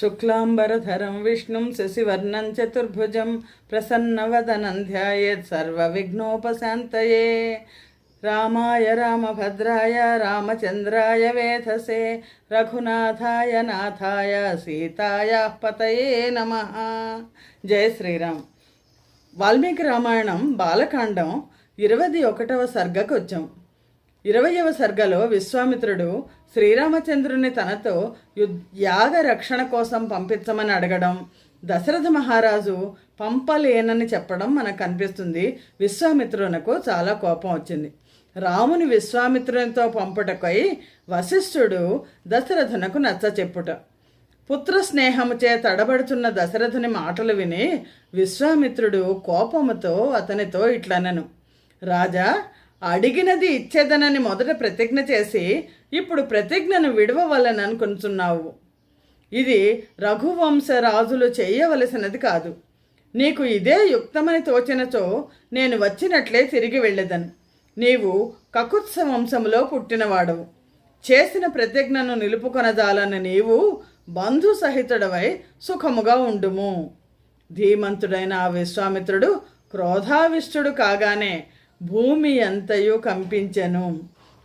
శుక్లాంబరధరం విష్ణుం శశివర్ణం చతుర్భుజం ప్రసన్నవదనం ధ్యాయేత్ సర్వవిఘ్నోపశాంతయే. రామాయ రామభద్రాయ రామచంద్రాయ వేధసే. రఘునాథాయ నాథాయ సీతాయ పతయే నమ. జయ శ్రీరామ్. వాల్మీకి రామాయణం బాలకాండం ఇరవై ఒకటవ సర్గకు వచ్చాం ఇరవయవ సర్గలో విశ్వామిత్రుడు శ్రీరామచంద్రుని తనతో యు యాగ రక్షణ కోసం పంపించమని అడగడం దశరథ మహారాజు పంపలేనని చెప్పడం మనకు కనిపిస్తుంది. విశ్వామిత్రునకు చాలా కోపం వచ్చింది. రాముని విశ్వామిత్రునితో పంపుటకై వశిష్ఠుడు దశరథునకు నచ్చ చెప్పుట. పుత్ర స్నేహముచే తడబడుతున్న దశరథుని మాటలు విని విశ్వామిత్రుడు కోపముతో అతనితో ఇట్లనను. రాజా అడిగినది ఇచ్చేదనని మొదట ప్రతిజ్ఞ చేసి ఇప్పుడు ప్రతిజ్ఞను విడవవలననుకుంటున్నావు. ఇది రఘువంశ రాజులు చేయవలసినది కాదు. నీకు ఇదే యుక్తమని తోచినచో నేను వచ్చినట్లే తిరిగి వెళ్ళేదను. నీవు కకుత్స వంశములో పుట్టినవాడవు. చేసిన ప్రతిజ్ఞను నిలుపుకొనజాలని నీవు బంధు సహితుడవై సుఖముగా ఉండుము. ధీమంతుడైన ఆ విశ్వామిత్రుడు క్రోధావిష్టుడు కాగానే భూమి అంతయు కంపించెను.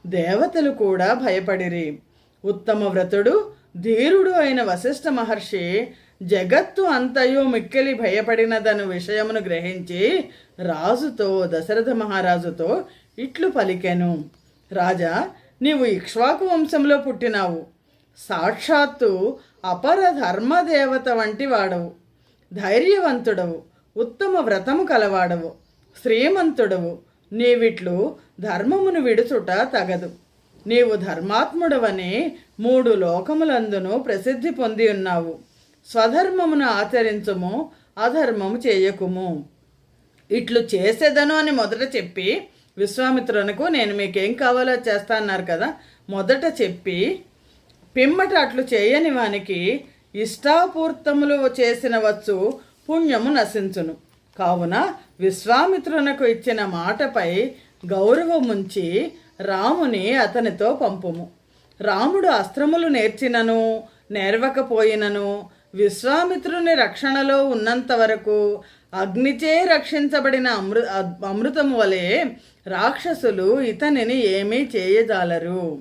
దేవతలు కూడా భయపడిరి. ఉత్తమ వ్రతుడు ధీరుడు అయిన వశిష్ఠ మహర్షి జగత్తు అంతయు మిక్కిలి భయపడినదను విషయమును గ్రహించి రాజుతో దశరథ మహారాజుతో ఇట్లు పలికెను. రాజా నీవు ఇక్ష్వాకు వంశంలో పుట్టినావు. సాక్షాత్తు అపర ధర్మదేవత వంటి వాడవు ధైర్యవంతుడవు. ఉత్తమ వ్రతము కలవాడవు. శ్రీమంతుడవు. నీవిట్లు ధర్మమును విడుచుట తగదు. నీవు ధర్మాత్ముడవని మూడు లోకములందును ప్రసిద్ధి పొంది ఉన్నావు. స్వధర్మమును ఆచరించుము అధర్మము చేయకుము. ఇట్లు చేసేదను అని మొదట చెప్పి విశ్వామిత్రునకు నేను మీకేం కావాలో చేస్తా అన్నారు కదా మొదట చెప్పి పిమ్మట అట్లు చేయని వానికి ఇష్టాపూర్తములు చేసిన వచ్చు పుణ్యము నశించును. కావున విశ్వామిత్రునకు ఇచ్చిన మాటపై గౌరవముంచి రాముని అతనితో పంపుము. రాముడు అస్త్రములు నేర్చినను నేర్వకపోయినను విశ్వామిత్రుని రక్షణలో ఉన్నంత వరకు అగ్నిచే రక్షించబడిన అమృ అమృతము వలె రాక్షసులు ఇతనిని ఏమీ చేయజాలరు.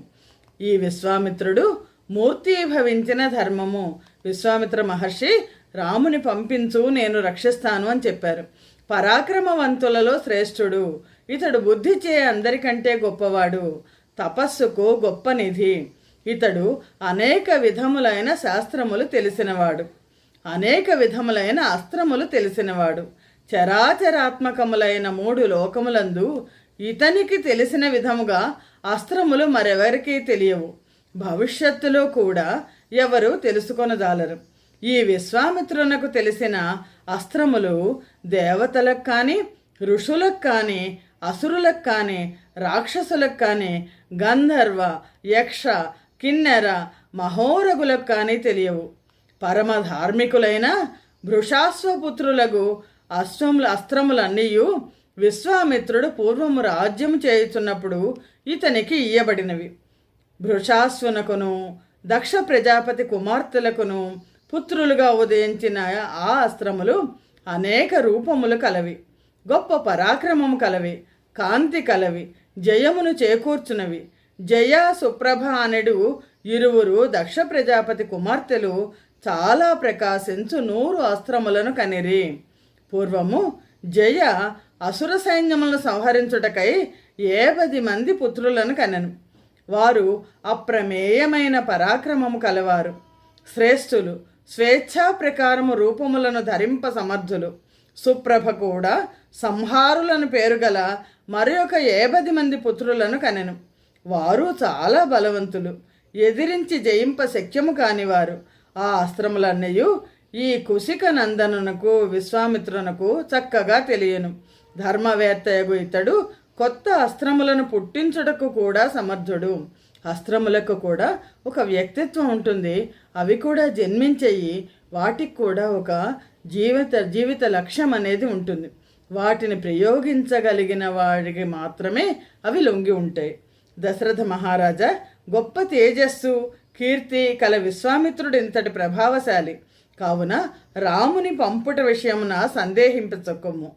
ఈ విశ్వామిత్రుడు మూర్తీభవించిన ధర్మము. విశ్వామిత్ర మహర్షి రాముని పంపించు నేను రక్షిస్తాను అని చెప్పారు. పరాక్రమవంతులలో శ్రేష్ఠుడు. ఇతడు బుద్ధి చే అందరికంటే గొప్పవాడు. తపస్సుకు గొప్ప నిధి. ఇతడు అనేక విధములైన శాస్త్రములు తెలిసినవాడు. అనేక విధములైన అస్త్రములు తెలిసినవాడు. చరాచరాత్మకములైన మూడు లోకములందు ఇతనికి తెలిసిన విధముగా అస్త్రములు మరెవరికీ తెలియవు. భవిష్యత్తులో కూడా ఎవరు తెలుసుకొనదాలరు ఈ విశ్వామిత్రునకు తెలిసిన అస్త్రములు దేవతలకు కానీ ఋషులకు కానీ అసురులకు కానీ రాక్షసులకు కానీ గంధర్వ యక్ష కిన్నెర మహోరగులకు కానీ తెలియవు. పరమ ధార్మికులైన భృషాశ్వపుత్రులకు అశ్వముల అస్త్రములన్నీయు విశ్వామిత్రుడు పూర్వము రాజ్యం చేయుచున్నప్పుడు ఇతనికి ఇయ్యబడినవి. భృషాశ్వనకును దక్ష ప్రజాపతి కుమార్తెలకును పుత్రులుగా ఉదయించిన ఆ అస్త్రములు అనేక రూపములు కలవి. గొప్ప పరాక్రమము కలవి. కాంతి కలవి. జయమును చేకూర్చునవి. జయ సుప్రభ అనడు ఇరువురు దక్ష ప్రజాపతి కుమార్తెలు చాలా ప్రకాశించు నూరు అస్త్రములను కనిరి. పూర్వము జయ అసుర సైన్యములను సంహరించుటకై ఏ పది మంది పుత్రులను కనెను. వారు అప్రమేయమైన పరాక్రమము కలవారు. శ్రేష్ఠులు స్వేచ్ఛా ప్రకారము రూపములను ధరింప సమర్థులు. సుప్రభ కూడా సంహారులను పేరుగల మరి ఒక ఏబది మంది పుత్రులను కనెను. వారు చాలా బలవంతులు. ఎదిరించి జయింప శక్యము కానివారు. ఆ అస్త్రములన్నయు ఈ కుశిక నందనునకు విశ్వామిత్రునకు చక్కగా తెలియను. ధర్మవేత్తయగు ఇతడు కొత్త అస్త్రములను పుట్టించుటకు కూడా సమర్థుడు. అస్త్రములకు కూడా ఒక వ్యక్తిత్వం ఉంటుంది. అవి కూడా జన్మించేయి. వాటికి కూడా ఒక జీవిత జీవిత లక్ష్యం అనేది ఉంటుంది. వాటిని ప్రయోగించగలిగిన వాడికి మాత్రమే అవి లొంగి ఉంటాయి. దశరథ మహారాజా గొప్ప తేజస్సు కీర్తి కల విశ్వామిత్రుడు ఇంతటి ప్రభావశాలి. కావున రాముని పంపుట విషయమున సందేహింపచొక్కము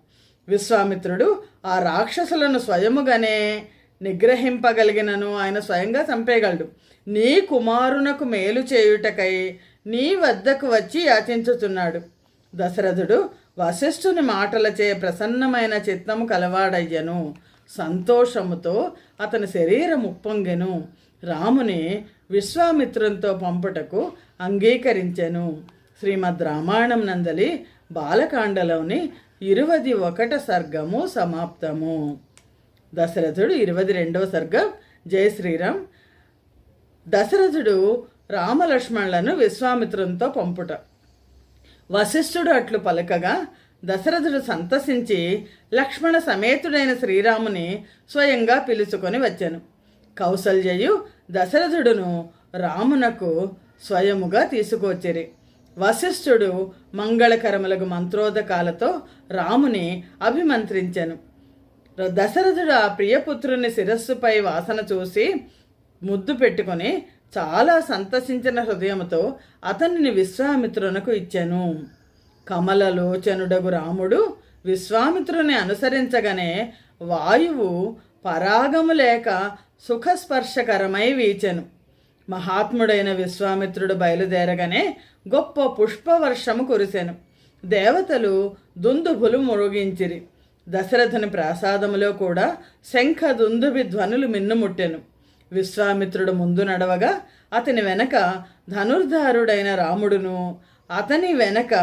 విశ్వామిత్రుడు ఆ రాక్షసులను స్వయముగానే నిగ్రహింపగలిగినను ఆయన స్వయంగా చంపేయగలడు. నీ కుమారునకు మేలు చేయుటకై నీ వద్దకు వచ్చి యాచించుతున్నాడు దశరథుడు వశిష్ఠుని మాటలచే ప్రసన్నమైన చిత్తము కలవాడయ్యను. సంతోషముతో అతని శరీరం ఉప్పొంగెను. రాముని విశ్వామిత్రునితో పంపుటకు అంగీకరించెను. శ్రీమద్ రామాయణం నందలి బాలకాండలోని ఇరువది ఒకట సర్గము సమాప్తము. దశరథుడు ఇరవై రెండవ సర్గం. జయ శ్రీరామ్. దశరథుడు రామలక్ష్మణులను విశ్వామిత్రునితో పంపుట. వశిష్ఠుడు అట్లు పలకగా దశరథుడు సంతసించి లక్ష్మణ సమేతుడైన శ్రీరాముని స్వయంగా పిలుచుకొని వచ్చాను. కౌసల్యయు దశరథుడును రామునకు స్వయముగా తీసుకొచ్చిరి వశిష్ఠుడు మంగళకరములకు మంత్రోదకాలతో రాముని అభిమంత్రించెను. దశరథుడు ఆ ప్రియపుత్రుని శిరస్సుపై వాసన చూసి ముద్దు పెట్టుకొని చాలా సంతసించిన హృదయముతో అతనిని విశ్వామిత్రునకు ఇచ్చాను. కమలలోచనుడగు రాముడు విశ్వామిత్రుని అనుసరించగానే వాయువు పరాగము లేక సుఖస్పర్శకరమై వీచెను. మహాత్ముడైన విశ్వామిత్రుడు బయలుదేరగానే గొప్ప పుష్పవర్షము కురిసెను. దేవతలు దుందుభులు మురుగించిరి. దశరథుని ప్రాసాదములో కూడా శంఖ దుందుబి ధ్వనులు మిన్నుముట్టెను విశ్వామిత్రుడు ముందు నడవగా అతని వెనక ధనుర్ధారుడైన రాముడును అతని వెనక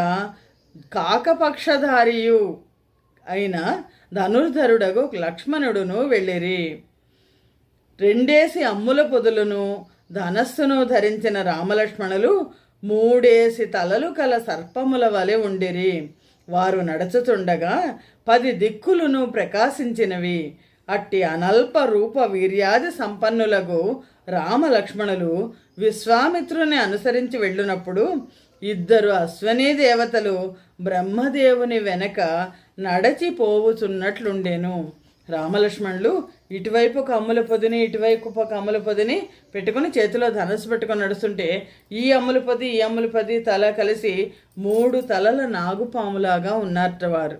కాకపక్షధారియు అయిన ధనుర్ధరుడగు లక్ష్మణుడును వెళ్ళిరి. రెండేసి అమ్ముల పొదులను ధనస్సును ధరించిన రామలక్ష్మణులు మూడేసి తలలు కల సర్పముల వలె ఉండిరి. వారు నడుచుతుండగా పది దిక్కులను ప్రకాశించినవి. అట్టి అనల్ప రూప వీర్యాది సంపన్నులకు రామలక్ష్మణులు విశ్వామిత్రుని అనుసరించి వెళ్ళినప్పుడు ఇద్దరు అశ్వనీ దేవతలు బ్రహ్మదేవుని వెనక నడచిపోవుచున్నట్లుండెను. రామలక్ష్మణులు ఇటువైపు కమ్ముల పొదిని ఇటువైపు ఒక అమ్ముల పొదిని పెట్టుకుని చేతిలో ధనస్సు పెట్టుకొని నడుస్తుంటే ఈ అమ్ముల పొది ఈ అమ్ముల పొది తల కలిసి మూడు తలల నాగుపాములాగా ఉన్నారట వారు.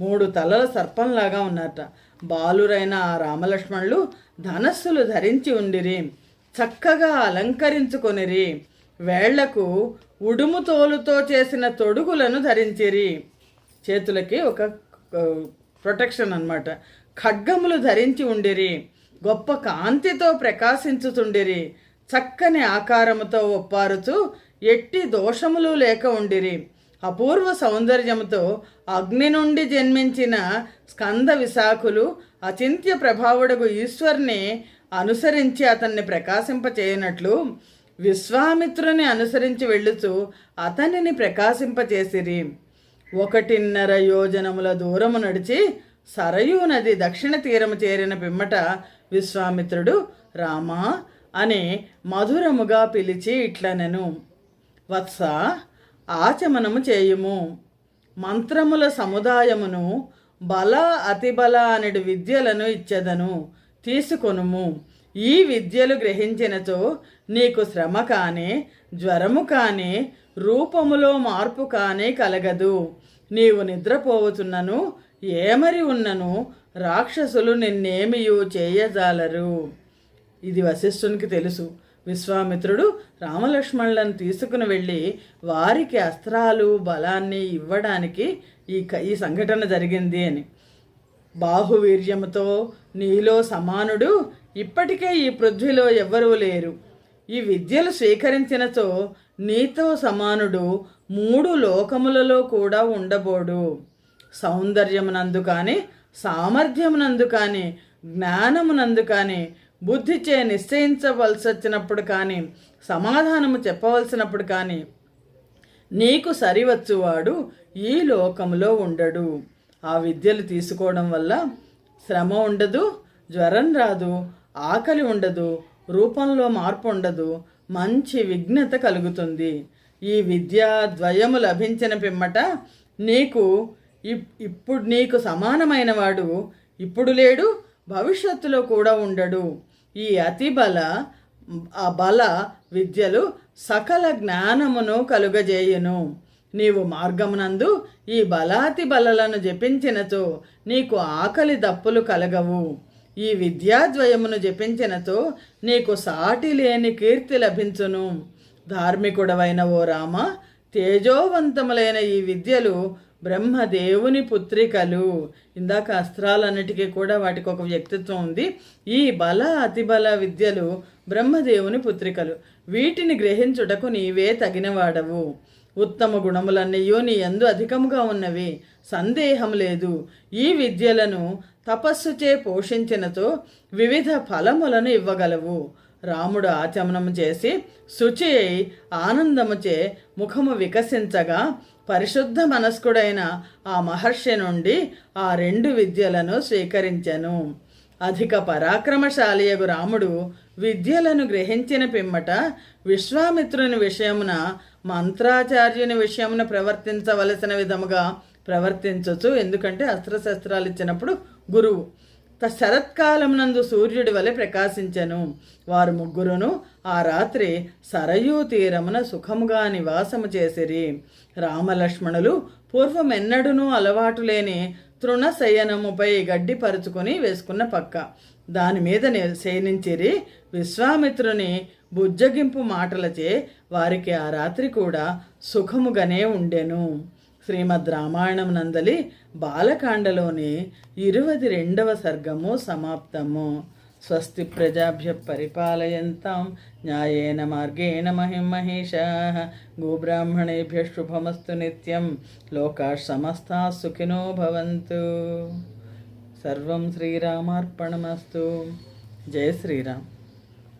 మూడు తలల సర్పంలాగా ఉన్నారట. బాలురైన ఆ రామలక్ష్మణులు ధనస్సులు ధరించి ఉండిరి చక్కగా అలంకరించుకొనిరి వేళ్ళకు ఉడుము తోలుతో చేసిన తొడుగులను ధరించిరి. చేతులకి ఒక ప్రొటెక్షన్ అన్నమాట. ఖడ్గములు ధరించి ఉండిరి గొప్ప కాంతితో ప్రకాశించుతుండిరి చక్కని ఆకారముతో ఒప్పారుచు ఎట్టి దోషములు లేక ఉండిరి. అపూర్వ సౌందర్యముతో అగ్ని నుండి జన్మించిన స్కంద విశాఖులు అచింత్య ప్రభావుడకు ఈశ్వర్ని అనుసరించి అతన్ని ప్రకాశింపచేయనట్లు విశ్వామిత్రుని అనుసరించి వెళ్ళుచు అతనిని ప్రకాశింపచేసిరి. ఒకటిన్నర యోజనముల దూరము నడిచి సరయూ నది దక్షిణ తీరము చేరిన పిమ్మట విశ్వామిత్రుడు రామా అని మధురముగా పిలిచి ఇట్లనెను. వత్స ఆచమనము చేయుము. మంత్రముల సముదాయమును బల అతిబల అనడు విద్యలను ఇచ్చెదను తీసుకొనుము. ఈ విద్యలు గ్రహించినచో నీకు శ్రమ కానీ జ్వరము కానీ రూపములో మార్పు కానీ కలగదు. నీవు నిద్రపోవచున్నను ఏమరి ఉన్నను రాక్షసులు నిన్నేమియు చేయజాలరు. ఇది వశిష్ఠునికి తెలుసు. విశ్వామిత్రుడు రామలక్ష్మణులను తీసుకుని వెళ్ళి వారికి అస్త్రాలు బలాన్ని ఇవ్వడానికి ఈ క ఈ సంఘటన జరిగింది అని. బాహువీర్యముతో నీలో సమానుడు ఇప్పటికే ఈ పృథ్వీలో ఎవ్వరూ లేరు. ఈ విద్యలు స్వీకరించినతో నీతో సమానుడు మూడు లోకములలో కూడా ఉండబోడు. సౌందర్యమునందు కానీ సామర్థ్యమునందు కానీ జ్ఞానమునందు కానీ బుద్ధిచే నిశ్చయించవలసి వచ్చినప్పుడు కానీ సమాధానము చెప్పవలసినప్పుడు కానీ నీకు సరివచ్చువాడు ఈ లోకంలో ఉండడు. ఆ విద్యలు తీసుకోవడం వల్ల శ్రమ ఉండదు జ్వరం రాదు ఆకలి ఉండదు రూపంలో మార్పు ఉండదు మంచి విఘ్నత కలుగుతుంది. ఈ విద్యా ద్వయము లభించిన పిమ్మట నీకు ఇప్పుడు నీకు సమానమైన వాడు ఇప్పుడు లేడు భవిష్యత్తులో కూడా ఉండడు. ఈ అతిబల ఆ బల విద్యలు సకల జ్ఞానమును కలుగజేయును. నీవు మార్గమునందు ఈ బలాతి బలలను జపించినచో నీకు ఆకలి దప్పులు కలగవు. ఈ విద్యాద్వయమును జపించినతో నీకు సాటి లేని కీర్తి లభించును. ధార్మికుడవైన ఓ రామ తేజోవంతములైన ఈ విద్యలు బ్రహ్మదేవుని పుత్రికలు. ఇందాక అస్త్రాలన్నిటికీ కూడా వాటికి ఒక వ్యక్తిత్వం ఉంది. ఈ బల అతిబల విద్యలు బ్రహ్మదేవుని పుత్రికలు. వీటిని గ్రహించుటకు నీవే తగినవాడవు. ఉత్తమ గుణములన్నయ్యో నీ ఎందు అధికముగా ఉన్నవి. సందేహం లేదు. ఈ విద్యలను తపస్సుచే పోషించినతో వివిధ ఫలములను ఇవ్వగలవు. రాముడు ఆచమనము చేసి శుచి అయి ఆనందముచే ముఖము వికసించగా పరిశుద్ధ మనస్కుడైన ఆ మహర్షి నుండి ఆ రెండు విద్యలను స్వీకరించెను. అధిక పరాక్రమశాలియగు రాముడు విద్యలను గ్రహించిన పిమ్మట విశ్వామిత్రుని విషయమున మంత్రాచార్యుని విషయమున ప్రవర్తించవలసిన విధముగా ప్రవర్తించచ్చు ఎందుకంటే అస్త్రశస్త్రాలు ఇచ్చినప్పుడు గురువు. త శరత్కాలమునందు సూర్యుడి వలె ప్రకాశించను. వారు ముగ్గురును ఆ రాత్రి సరయూ తీరమున సుఖముగా నివాసము చేసిరి. రామలక్ష్మణులు పూర్వమెన్నడూనూ అలవాటు లేని తృణశయనముపై గడ్డి పరుచుకొని వేసుకున్న పక్క. దాని మీద నే- శయనించిరి. విశ్వామిత్రుని బుజ్జగింపు మాటలచే వారికి ఆ రాత్రి కూడా సుఖముగానే ఉండెను. శ్రీమద్ రామాయణం నందలి బాలకాండలోని ఇరువది రెండవ సర్గము సమాప్తము. స్వస్తి ప్రజాభ్య పరిపాలయంతాం. న్యాయేన మార్గేణ మహిం మహేషా గోబ్రాహ్మణేభ్య శుభమస్తు నిత్యం. లోకా సమస్తా సుఖినో భవంతు. సర్వం శ్రీరామార్పణమస్తు. జయ శ్రీరామ్.